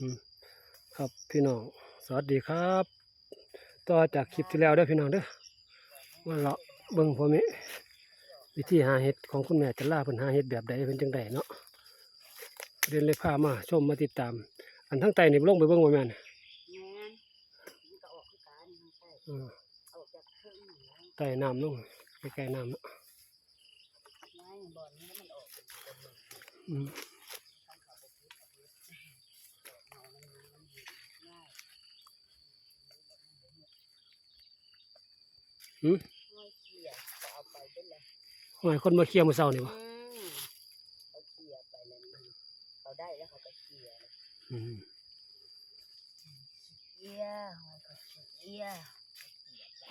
อืมครับพี่น้อง สวัสดีครับ ต่อจากคลิปที่แล้วเด้อพี่น้องเด้อว่าเลาะเบิ่งพอมีวิธีหาเห็ดของคุณแม่จะล่าเพิ่นหาเห็ดแบบใดเป็นจังไดเนาะเรียนเลยพามาชมมาติดตาม อันทั้งไตนี่ลงไปเบิ่งบ่แม่นแม่นมันก็ออกคือกันมันใช่อืมออกจากเครื่องหนึ่งแล้วไตน้ำลงใกล้ๆน้ำเนาะ ไม้บ่อนนี้มันออกเป็นคนหนึ่ง อืม ทำเขาไปพิษเอาพิษดอกเมามันมันมันอยู่ง่าย หืมง่ายเขี่ยก็เอาไปเป็นเลยหอยคนมาเคลียร์มื้อเช้านี่บ่อืมเขาเขี่ยไปเลยมันเขาได้แล้วเขาก็เขี่ยเลยอืมเขี่ยหอยเขาเขี่ยเขาเขี่ยไป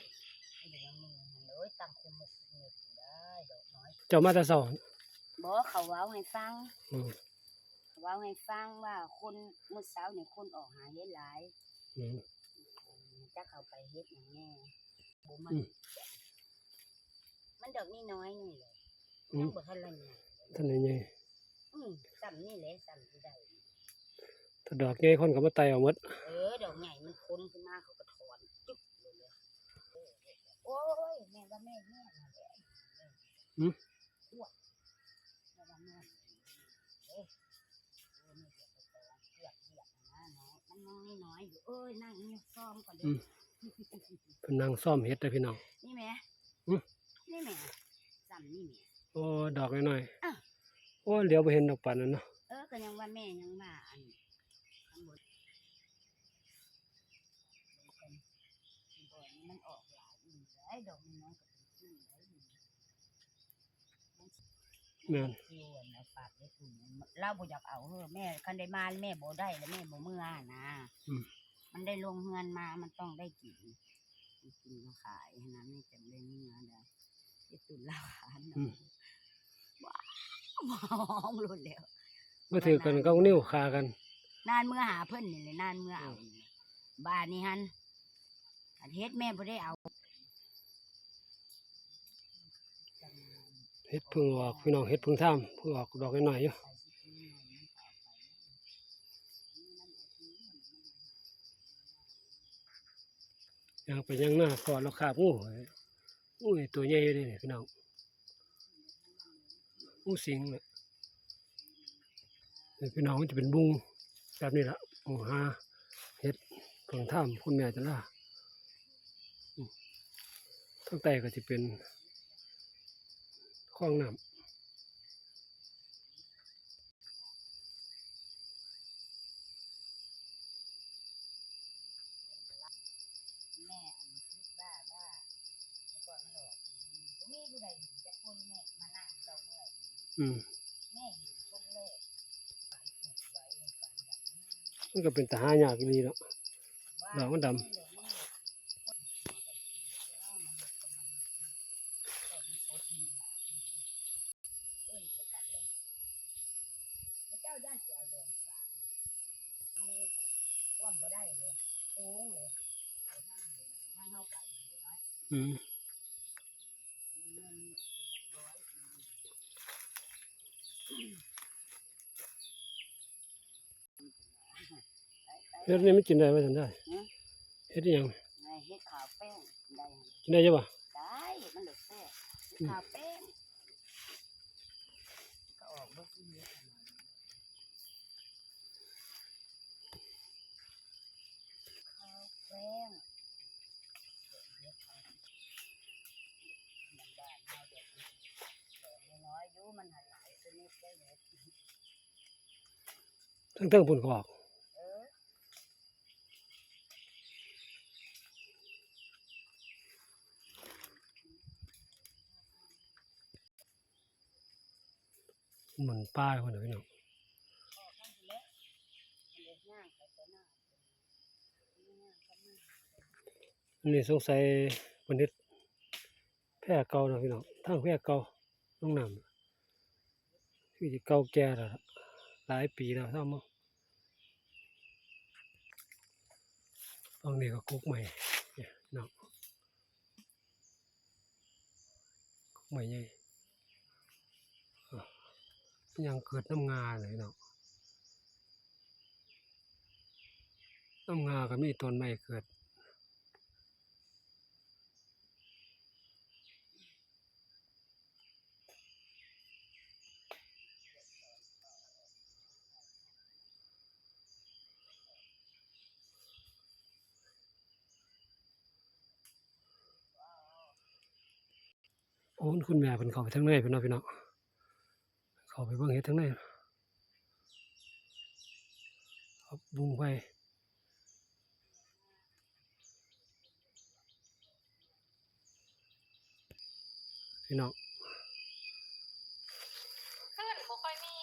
ไม่ได้ยังมือมันเลยตั้งคุมมุกเงือกได้ดอกน้อยเจ้ามาแต่เช้าบอกเขาเว้าให้ฟังอืมเว้าให้ฟังว่าคนมื้อเช้าเนี่ยคนออกหาเฮ็ดหลายอืมจะเข้าไปเฮ็ดหยังแน่ บ่มันอืม มันดอกนี่น้อยนี่เลยอืยัมงบ่ทันละใหญ่ท่านใหญ่อืมซ้ำนี่แหละซ้ำที่ได้ๆถ้าดอกใหญ่คนก็มาไต่เอาหมดเออดอกใหญ่มันพ้นขึ้นมาเขาก็ถอนจุ๊บเลยเลยโอ้ยแม่ว่าแม่แม่นั่นแหละหืมอ้วกแม่ว่าแม่เอ้ยเออแม่เก็บไปก่อนเกลือกเกลือกนะน้อยมันน้อยน้อยอยู่เอ้ยนั่งนี่ซ้อมก่อนเด้อือม เพิ่นนั่งซ่อมเห็ดเด้อพี่น้อง นี่แม่อืมนี่แม่ซ้ำนี่แม่ โอ้ดอกน้อยอ้าว ๆโอ้เดี๋ยวไปเห็นดอกปานนั้นเนาะเออก็ยังว่าแม่ยังว่าอันอันบนเป็นบ่อนมันออกหลายอีกไอ้ดอกน้อยๆก็เป็นชื่อไอ้นี่แม่นคิวอันนะฝากได้ถุงเราบ่อยากเอาเฮ้อแม่คันได้มาแม่บ่ได้แล้วแม่บ่เมื่อนะอืมมันได้ลงเงินมามันต้องได้กิน มันกินมาขายนะแม่จำได้เมื่อได้ที่ตุนลาขานอืมว้าวหอมรุนแล้วมาถือกันก็เอานิ้วคากัน นานเมื่อหาเพิ่นนี่เลยนานเมื่อเอานี่แหละบ้านนี้ฮันอันเฮ็ดแม่บ่ได้เอาเฮ็ดเพึ่งออกพี่น้องเฮ็ดเพึ่งท่ามเพึ่งออกดอกน้อยๆอยู่ ยังไปยังหน้าพอเราขาบงูอุ้ยตัวใหญ่เลยพี่น้องงูสิงเนี่ยพี่น้องจะเป็นบุงแบบนี้ละโอ้หาเฮ็ดเพึ่งท่ามคุณแม่จะล่าทั้งใต้ก็จะเป็นคลองน้ำ แม่อันคิดว่าว่าแต่ก่อนมันหลอกบ่มีผู้ใดเห็นจักคนแม่มานั่งเจ้าเมื่ อืมมันก็เป็นตาหายากดีเนาะว่าดอกมันดำเดี๋ยากำลังต้นโพธิ์นี่ล่ะเอิ้นไปกันเลยพระเจ้าย่านสิเอาแดงกลางมือกับความบ่ได้เลยโค้งเลยทางเฮาไปน้อยอืม มันมันร้อยไป เฮ็ดนี่ไม่กินได้ไม่ทันได้อืมเฮ็ดอิหยังๆในเฮ็ดขาวแป้งได้หั่นกินได้ใช่ปะได้มันเหลือแซ่บอืมขาวแป้งก็ออกเบิกเยอะขนาดนั้นขาวแป้งเดี๋ยวเขามันได้ง่ายเด็ดแต่น้อยๆอยู่มันหันหลายตัวนี้ได้เยอะทั้งเทิงพุ่นก็ออก เออ เห มือนป้ายคนเดียวพี่น้องออกข้างทีแล้วมันเลยย่างไปตัวหน้ามันย่างเข้ามาอันนี้สงสัยวันนี้แพร่เก่าเนาะพี่น้องทางแพร่เก่าต้องนำคือสิเก่าแก่แล้วหลายปีแล้วท่ามั้งตรงนี้ก็กุกใหม่เนี่ยพี่น้องกุกใหม่ใหญ่ ยังเกิดน้ำงาเลยพี่น้องน้ำงาก็มีต้นไม้เกิดโอ้คุณแม่เพิ่นเขาไปทางในพิ่นเนาะพี่น้อง เข้าไปเบิ่งเฮ็ดทางในครับบุงไปพี่น้องขึ้นบ่ค่อยมี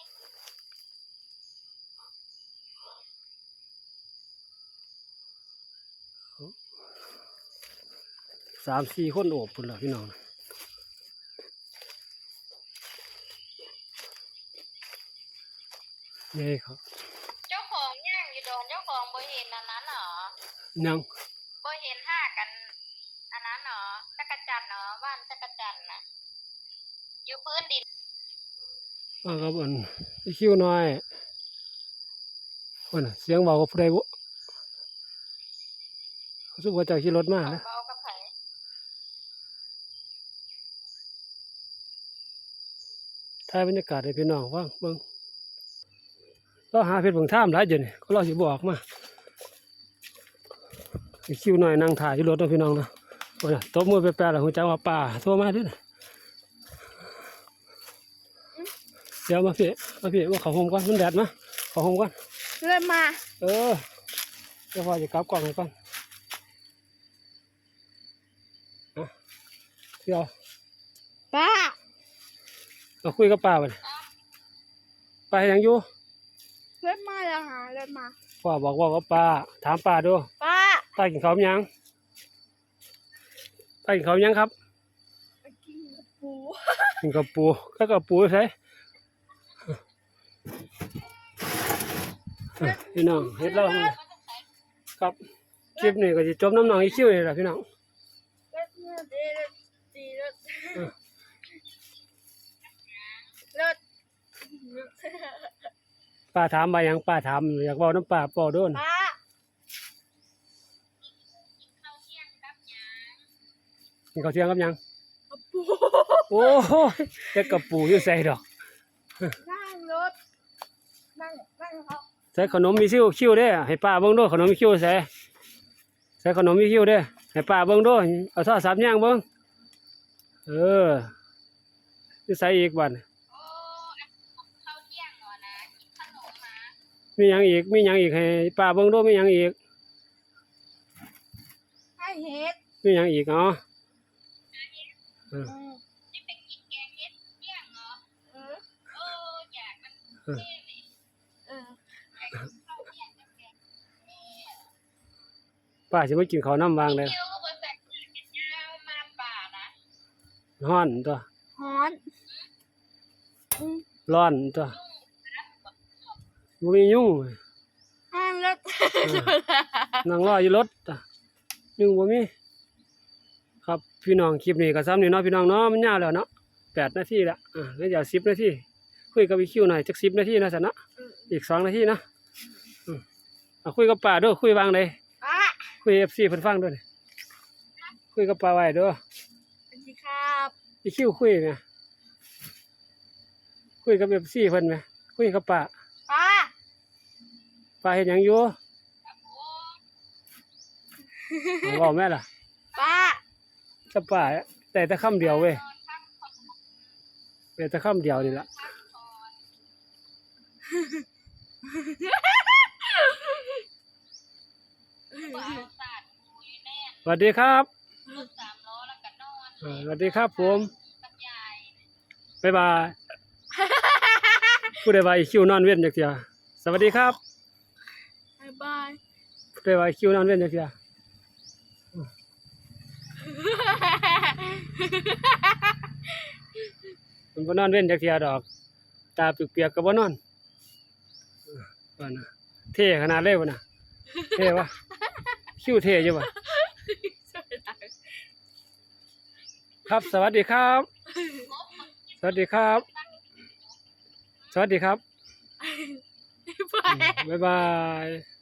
สามสี่คนโอบพุ่นละพี่น้องนี่ ครับเจ้าของย่างอยู่ดอนเจ้าของบ่เห็นอันนั้นหรอยังบ่เห็นห้ากัน อันนั้นหรอจักรจันทร์หรอบ้านจักรจันทร์น่ะอยู่พื้นดินมาครับอันอีคิวน้อยคนน่ะเสียงเบากับผู้ใดบุรู้สึกว่าเจ้าขี่รถมานะเบากับไผถ่ายบรรยากาศให้พี่น้องฟังเบิ่ง เราหาเพชรเบิ่งท่ามหลายเดี๋ยวนี้ก็เราสิบอกมาอีคิวน้อยนั่งถ่ายอยู่รถเนาะพี่น้องเนาะโอ้ยน่ะตบมือไปแปลแล้วหูจักว่าป่าโทรมาเด้วยนะเดี๋ยวมาพี่มาพี่มาเข้าห้องก่อนมันแดดมาเข้าห้องก่อนเริ่มมา เออเดี๋ยวพอจะกลับกล่องให้ก่อนอะเดี๋ยวป้าเราคุยกับป้าไปป้าเฮ็ดหยังอยู่ เริ่มมาแล้วหาเริ่มมาพ่อบอกว่ากับป้าถามป้าดูป้าป้ากินข้าวยังป้ากินข้าวยังครับไปกินกับปูกินกับปูก็กับปูใช่พี่น้องเฮ็ดเล่าให้ครับคลิปนี้ก็จะจบน้ำหนองอีคิวนี่แหละพี่น้องเลิศ ป้าถามมาหยังป้าถามอยากบอกน้ำป้าเป่าโดนป้าเข้าเที่ยงกับหยังกินข้าวเที่ยงกับหยังกับปูโอ้ยแต่กับปูอยู่ใส่ดอกนั่งรถนั่งนั่งเขาใส่ขนมมีคิ้วคิ้วเด้อให้ป้าเบิ่งดูขนมมีคิ้วใส่ใส่ขนมมีคิ้วเด้อให้ป้าเบิ่งดูเอาโทรศัพท์ย่างเบิ่งเออสิใส่อีกบัดโอ้อันเข้าเที่ยงเหรอนะกินขนมมา มีหยังอีก มีหยังอีกให้ป้าเบิ่งดูมีหยังอีก ให้เฮ็ดมีหยังอีกเนาะเอออืมที่ไปกินแกงเฮ็ดเที่ยงเหรอเออเอออยากมันเท่เลยเอออยากกินข้าวเที่ยงกับแกงเฮ็ดป้าสิมากินข้าวน้ำวางเลยเที่ยวก็บ่ใส่เสื้อแขนยาวมาป่านะร้อนตัวฮ้อนอืมร้อนตัว บ่มียุ่งห้างรถนั่งรออยู่รถจ้ะยุ่งบ่มีครับพี่น้องคลิปนี้ก็ซ้ำนี่เนาะพี่น้องเนาะมันยาวแล้วเนาะแปดนาทีละอ่าแล้วเดี๋ยวสิบนาทีคุยกับอีคิวหน่อยจักสิบนาทีเนาะสันเนาะอีกสองนาทีเนาะอืมเอาคุยกับป้าเด้วยคุยวางเลยป้าคุยเอฟซีเพิ่นฟังด้วยนี่คุยกับป้าไว้เด้อสวัสดีครับอีคิวคุยไหมคุยกับเอฟซีเพิ่นไหมคุยกับป้าป้า ป้าเฮ็ดหยังอยู่เอาเว้าแม่ล่ะป้าจะป้าแต่แต่คำเดียวเว้ยแต่แต่คำเดียวนี่ล่ะบ่เอาสาดหมูอยู่แน่นสวัสดีครับรถสามล้อแล้วก็นอนเออสวัสดีครับผมกับยายบ๊ายบายผู้ใดว่าอีคิวนอนเว้นจักเที่ยสวัสดีครับบ๊ายบายผู้ใดว่าอีคิวนอนเว้นจักเที่ยมันบ่นอนเว้นจักเที่ยดอก ตาเปียกๆก็บ่นอนเออว่าน่ะเท่ขนาดเลยวะน่ะเท่วะคิวเท่อยู่วะครับ สวัสดีครับ สวัสดีครับ สวัสดีครับ บ๊ายบายบ๊ายบาย